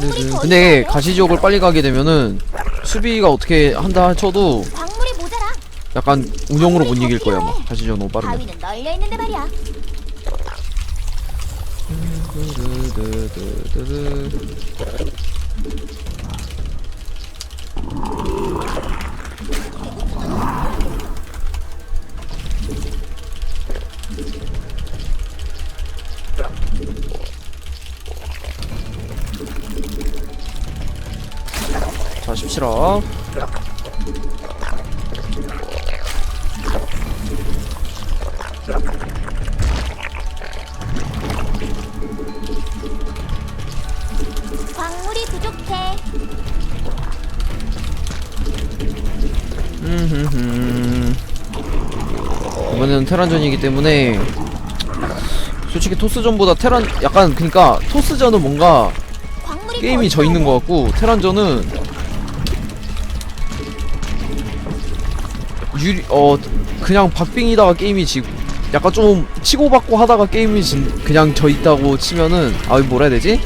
더 근데? 가시지옥을 빨리 가게 되면은 수비가 어떻게 한다 쳐도 광물이 모자라. 약간 운영으로 못 이길 거야 아마 가시지옥 너무 빠르면 바위는 널려 있는데 말이야. 자십 시라 광물이 부족해. 음흠흠. 이번에는 테란전이기 때문에 솔직히 토스전보다 테란 약간 그니까 토스전은 뭔가 광물이 게임이 더져 있는 것 같고 테란전은 유리 어 그냥 박빙이다가 게임이 지고 약간 좀 치고받고 하다가 게임이 진 그냥 져 있다고 치면은 아 뭐라 해야 되지?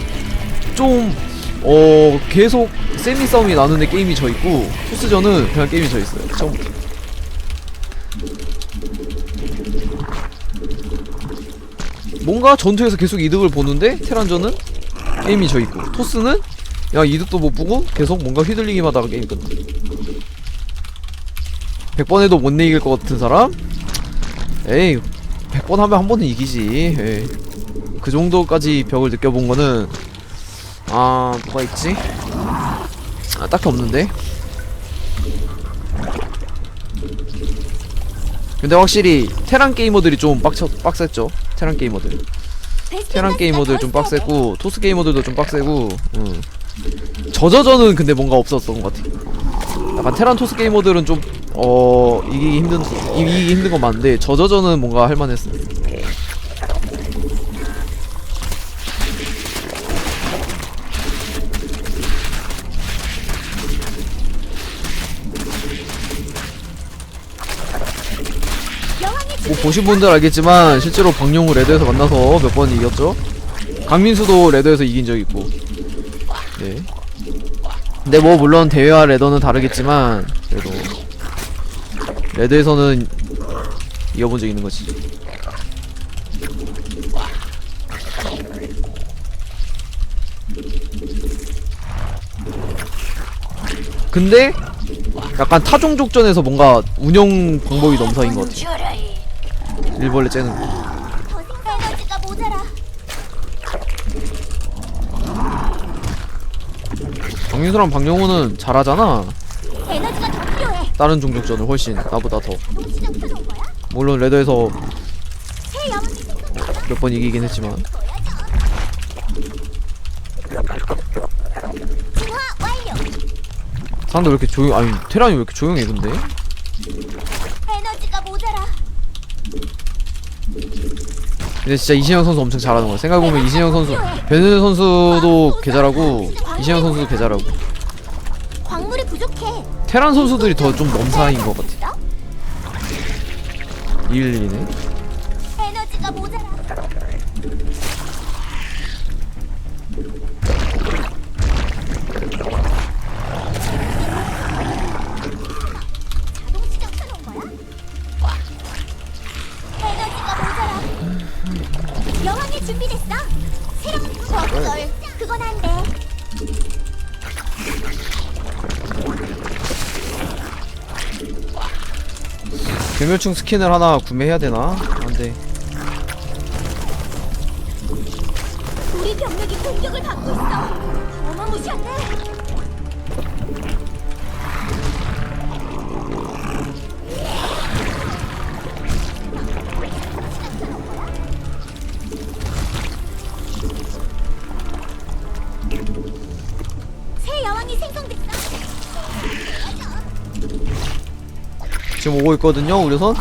좀 어 계속 세미 싸움이 나는데 게임이 져 있고 토스전은 그냥 게임이 져 있어요. 처음부터 뭔가 전투에서 계속 이득을 보는데 테란전은 게임이 져 있고 토스는 야 이득도 못 보고 계속 뭔가 휘둘리기만 하다가 게임 끝나 100번 해도 못 이길 것 같은 사람? 에이 100번 하면 한 번은 이기지 에이. 그 정도까지 벽을 느껴본 거는 아 뭐가 있지? 아 딱히 없는데 근데 확실히 테란 게이머들이 좀 빡쳐, 빡셌죠 테란 게이머들 돼. 테란 게이머들 좀. 빡세고 토스 게이머들도 좀 빡세고 응. 저저저는 근데 뭔가 없었던 것 같아 약간 테란 토스 게이머들은 좀 어 이기기 힘든 이기기 힘든 건 맞는데 저저저는 뭔가 할만했어 여왕의 뭐 보신 분들 알겠지만 실제로 박용우 레드에서 만나서 몇 번 이겼죠? 강민수도 레드에서 이긴 적 있고. 네. 근데 뭐 물론 대회와 레더는 다르겠지만 레드에서는 이겨본 적 있는 거지 근데 약간 타종족전에서 뭔가 운영 방법이 넘사인 것 같아 일벌레 째는 거. 박민수랑 박영호는 잘하잖아. 다른 종족전을 훨씬 나보다 더? 물론 레더에서. 몇 번 이기긴 했지만. 상대 왜 이렇게 조용 아니 테란이 왜 이렇게 조용해 근데 에너지가 모자라. 근데 진짜 이신영 선수 엄청 잘하는 거야 생각해보면 이신영 선수 베네 선수도 개 잘하고 이신영 선수도 개 잘하고 광물이 부족해. 테란 선수들이 더 좀 넘사인 것 같아 211이네 에너지가 모자라. 괴멸충 스킨을 하나 구매해야 되나? 안돼 우리 병력이 공격을 받고 있어. 어마무시한데. 지금 오고 있거든요. 우려선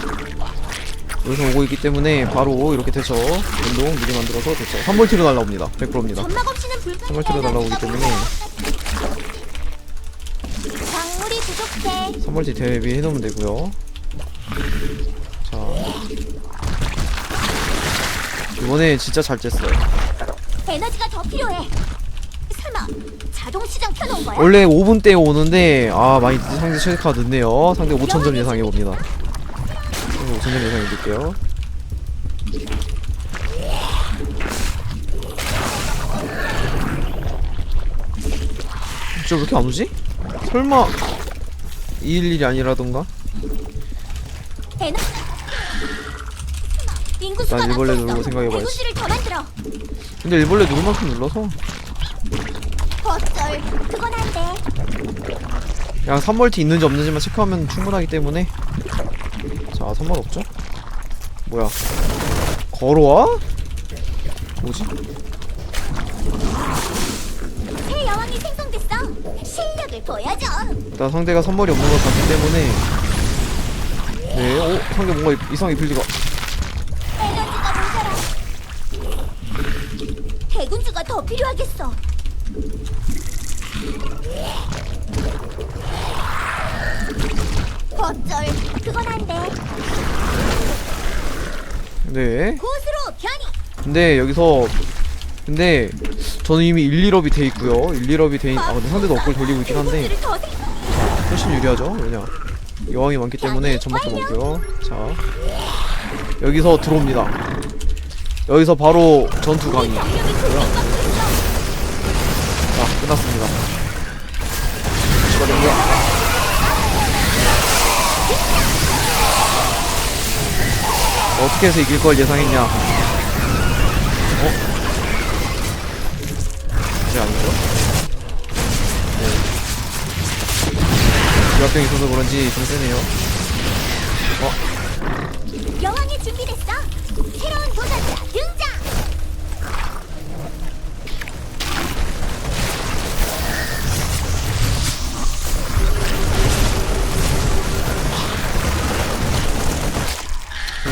우려선 오고 있기 때문에 바로 이렇게 대처 운동 미리 만들어서 대처 3볼티로 날라옵니다. 100%입니다. 점막 없이는 불편. 정말 틀어 날라오기 때문에 광물이 부족해. 3볼티 대비 해놓으면 되고요. 자. 이번에 진짜 잘 쬐어요. 에너지가 더 필요해. 자동 시장 켜놓은 거야? 원래 5분 때 오는데 아 많이 상대 최대가 늦네요. 상대 5천점 예상해 봅니다. 상대 5천점 예상해 볼게요. 진짜 왜 이렇게 안 오지? 설마 211이 아니라던가? 에너 인구수가 난 일벌레. 누르고 생각해봐야지. 대구지를 더 만들어. 근데 일벌레 누를 만큼 눌러서 어쩔 그건 안 돼. 그냥 3멀티 있는지 없는지만 체크하면 충분하기 때문에 자 3만 없죠? 뭐야 걸어와? 뭐지? 새 여왕이 생성됐어. 실력을 보여줘. 일단 상대가 선물이 없는 것 같기 때문에 네, 어? 상대 뭔가 이- 이상하게 빌리가 에너지가 모자라. 대군주가 더 필요하겠어. 어쩔 그건 안 돼. 네. 곳으로 변이. 근데 여기서. 근데 저는 이미 1, 2럽이 돼 있고요. 1, 2럽이 돼 있... 아 근데 상대도 업글 돌리고 있긴 한데. 대군주를 더 생- 훨씬 유리하죠 왜냐. 여왕이 많기 때문에 점막도 먹고요. 자. 여기서 들어옵니다. 여기서 바로 전투 강의 우리 병력이 공격받고 있어. 자 끝났습니다 축하드립니다 어떻게 해서 이길 걸 예상했냐 어? 이제 아니죠? 네 유학병이 있어서 그런지 좀 세네요 어? 여왕이 준비됐어. 새로운 도전자 등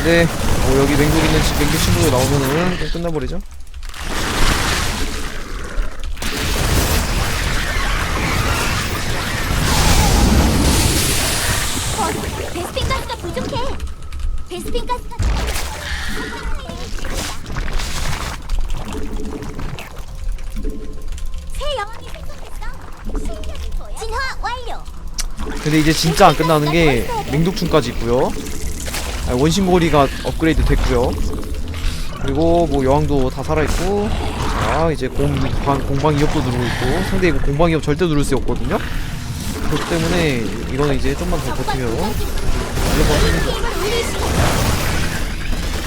장. 근데 어, 여기 맹독 있는 집 맹독 친구가 나오면은 또 끝나버리죠 어, 베스핀 가스가 부족해. 베스핀 가스가. 새 여왕이 생성됐어. 실력을 보여. 진화 완료. 근데 이제 진짜 안 끝나는 게 맹독충까지 있고요. 아, 원신고리가 업그레이드 됐고요. 그리고 뭐 여왕도 다 살아있고 자 이제 공 방, 공방 이업도 누르고 있고 상대 이거 공방 이업 절대 누를 수 없거든요. 그렇기 때문에 이거는 이제 좀만 더 버티면.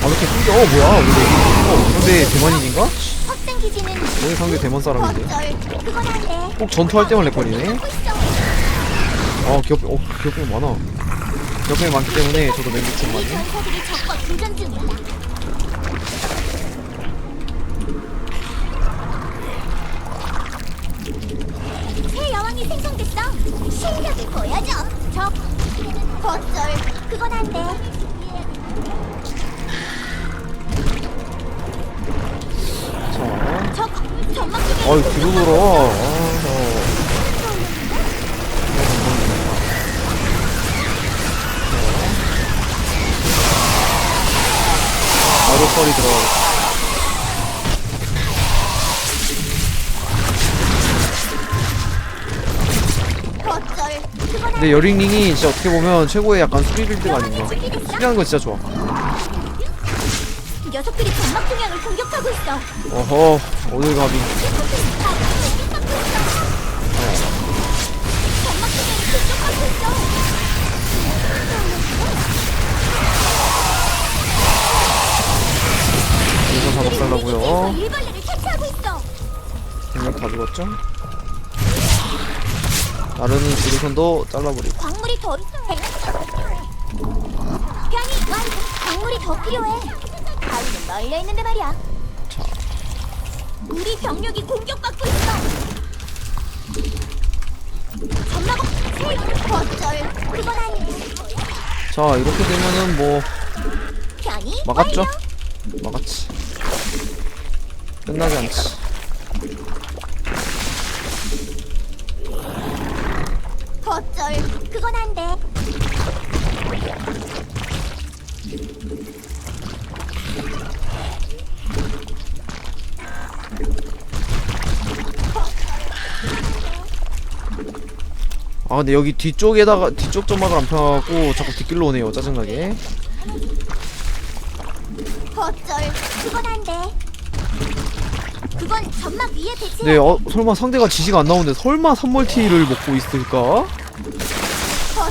아 이렇게 끊겨 어 뭐야 어 상대 대만인인가? 기지는 여기 상대 대만 사람인데. 꼭 전투할 때만 렉걸리네. 아 기업 어 기업병 많아 기업병 많기 때문에 저도 맹독충 많이 전사들이 적과 교전 중이야. 새 여왕이 생성됐어. 실력을 보여줘. 적. 어쩔. 그건 안 돼. 자 적. 점막 중에. 어이 뒤로 돌아 아, 바로 펄이 들어 어쩔. 그건 안 근데 여링링이 진짜 어떻게 보면 최고의 약간 수리 빌드가 아닌가. 수리하는 거 진짜 좋아 녀석들이 점막 동향을 공격하고 있어. 어허 오늘 감이 점막 동향이 공격받고 있어. 다 일벌레를 있어. 생각 다 죽었죠? 나르는 지르선도 잘라버리고 광물이 더. 변이 완. 광물이 더 필요해. 바위는 널려 있는데 말이야. 자 우리 병력이 공격받고 있어. 전마법 세 어쩔. 그건 아니야. 자 이렇게 되면은 뭐 변이 막았죠? 완료. 막았지 끝나지 않지 어쩔. 그건 안 돼. 아 근데 여기 뒤쪽에다가 뒤쪽 점막을 안 펴갖고 자꾸 뒷길로 오네요 짜증나게 어쩔 그건 안 돼 그건 점막 위에 배치 네 어, 설마 상대가 지지가 안 나오는데 설마 3멀티를 먹고 있을까?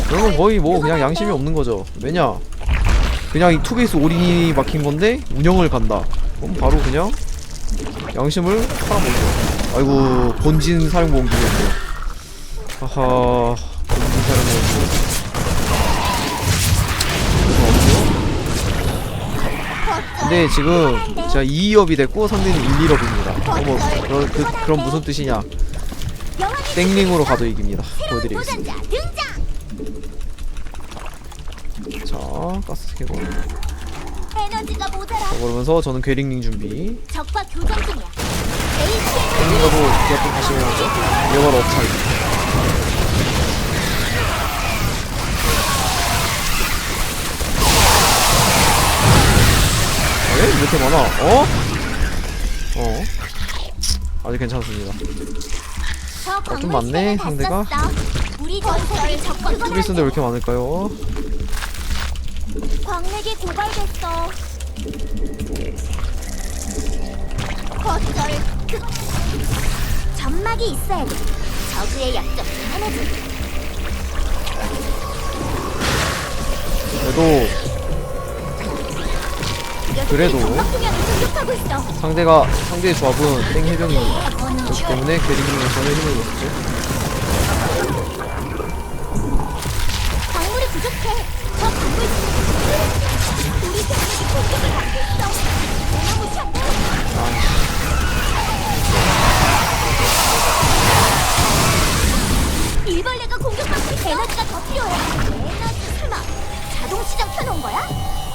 이건 거의 뭐 그냥 양심이 없는 거죠. 왜냐? 그냥 이 투베이스 올인이 막힌 건데 운영을 간다. 그럼 바로 그냥 양심을 팔아먹죠. 아이고 본진 사령봉기였네 하하 본진 사령봉기 근데 지금 제가 2업이 됐고 상대는 1, 1업입니다. 어머 그런, 그, 그럼 무슨 뜻이냐? 땡링으로 가도 이깁니다. 보여드리겠습니다. 자 가스 캐고. 자, 그러면서 저는 괴링링 준비. 땡링가도 기합좀 가시면서 이거 바로 업차기 왜 이렇게 많아? 어? 어? 아직 괜찮습니다 저 어, 좀 많네, 상대가. 우리 전설이 투베이스인데 왜 이렇게 많을까요? 광맥이 고갈됐어 어쩔 그 점막이 있어야 돼 저그의 약점 중 하나지 그래도 그래도. 상대가 상대의 조합은 땡 해병입니다 그렇기 때문에 괴링링에 저는 힘을 너무 무시한데 일벌레가 공격받고 에너지가 더 필요해 에너지 설마 자동 시장 켜놓은 거야?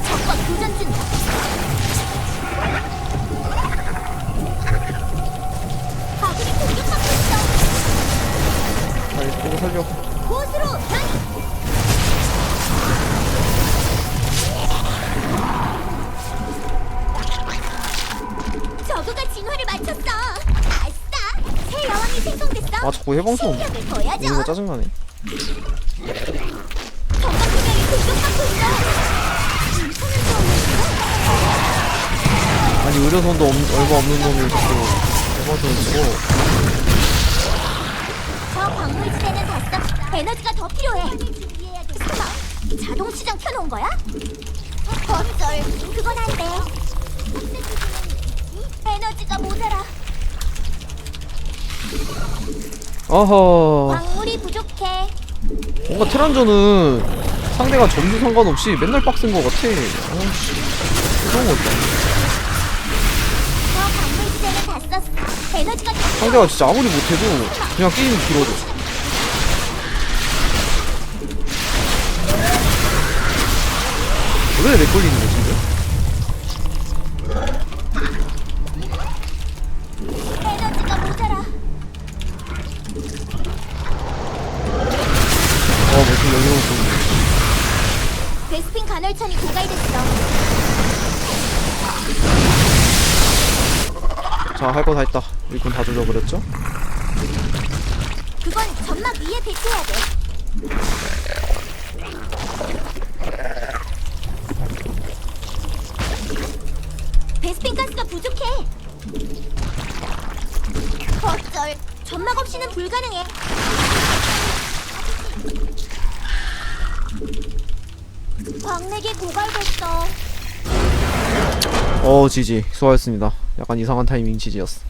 이 적과 교전 중이야 아군이 공격받고 있어. 빨리 보고 살려. 곳으로 변이 저그가 진화를 마쳤어. 아싸. 새 여왕이 생성됐어. 아 자꾸 해방소 실력을 오는 거 보여줘 짜증나네. 전방 분열이 공격받고 있어 아니 의료선도 없, 얼마 없는 놈이 자꾸 쓰고. 저 광물지대는 다 썼어. 에너지가 더 필요해. 설마 자동 시장 켜놓은 거야? 어쩔. 그건 안 돼. 에너지가 모자라. 어허. 광물이 부족해. 뭔가 테란전은 상대가 점수 상관없이 맨날 빡센 것 같아. 아씨. 무서운 것 같다 상대가 진짜 아무리 못해도 그냥 게임이 길어져. 왜 렉 걸리는 거지 자할 거 다 했다. 군다 조져버렸죠? 그건 점막 위에 배치해야 돼. 베스핀 가스가 부족해. 어쩔. 점막 없이는 불가능해. 광맥이 고갈됐어. 어 지지. 수고하셨습니다 약간 이상한 타이밍 지지였어